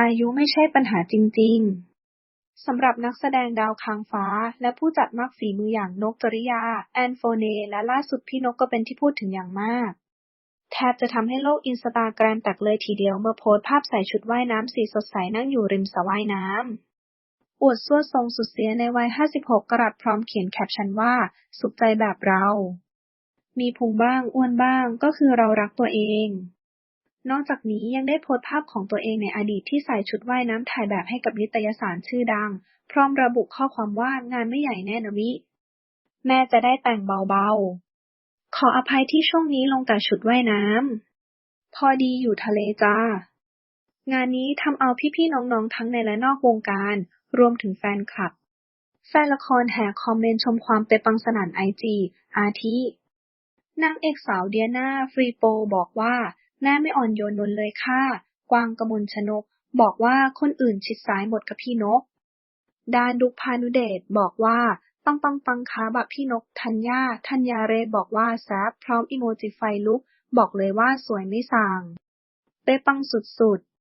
อายุไม่ใช่ปัญหาจริง ๆ สำหรับนักแสดงดาวค้างฟ้า และผู้จัดมากฝีมืออย่างนกจริยา แอนโฟเน และล่าสุดพี่นกก็เป็นที่พูดถึงอย่างมาก แทบจะทำให้โลกอินสตาแกรมแตกเลยทีเดียวเมื่อโพสภาพใส่ชุดว่ายน้ำสีสดใสนั่งอยู่ริมสระว่ายน้ำอวดซั่วทรงสุดเสียในวัย 56 กรัตพร้อมเขียนแคปชั่นว่า สุขใจแบบเรา มีพุงบ้าง อ้วนบ้าง ก็คือเรารักตัวเอง นอกจากนี้ยังได้โพสต์ภาพของตัวเองในอดีตที่ใส่ชุดว่ายน้ำถ่ายแบบให้กับนิตยสารชื่อดัง พร้อมระบุข้อความว่างานไม่ใหญ่แน่นะวิแม่จะได้แต่งเบาๆ ขออภัยที่ช่วงนี้ลงแต่ชุดว่ายน้ำ พอดีอยู่ทะเลจ้า งานนี้ทำเอาพี่ๆน้องๆทั้งในและนอกวงการ รวมถึงแฟนคลับ แฟนละครแห่คอมเมนต์ชมความเปปังสนั่นไอจีอาทินางเอกสาวเดียนาฟรีโปบอกว่า แม่ไม่อ่อนโยนนนเลยค่ะ กวางกมลชนก บอกว่าคนอื่นชิดซ้ายหมดกับพี่นก ดานดุกพานุเดชบอกว่าปังปังปังค่ะบักพี่นกธัญญาธัญญาเรศบอกว่าแซ่บพร้อมอีโมจิไฟลุก บอกเลยว่าสวยไม่สั่งเป๊ะปังสุดๆ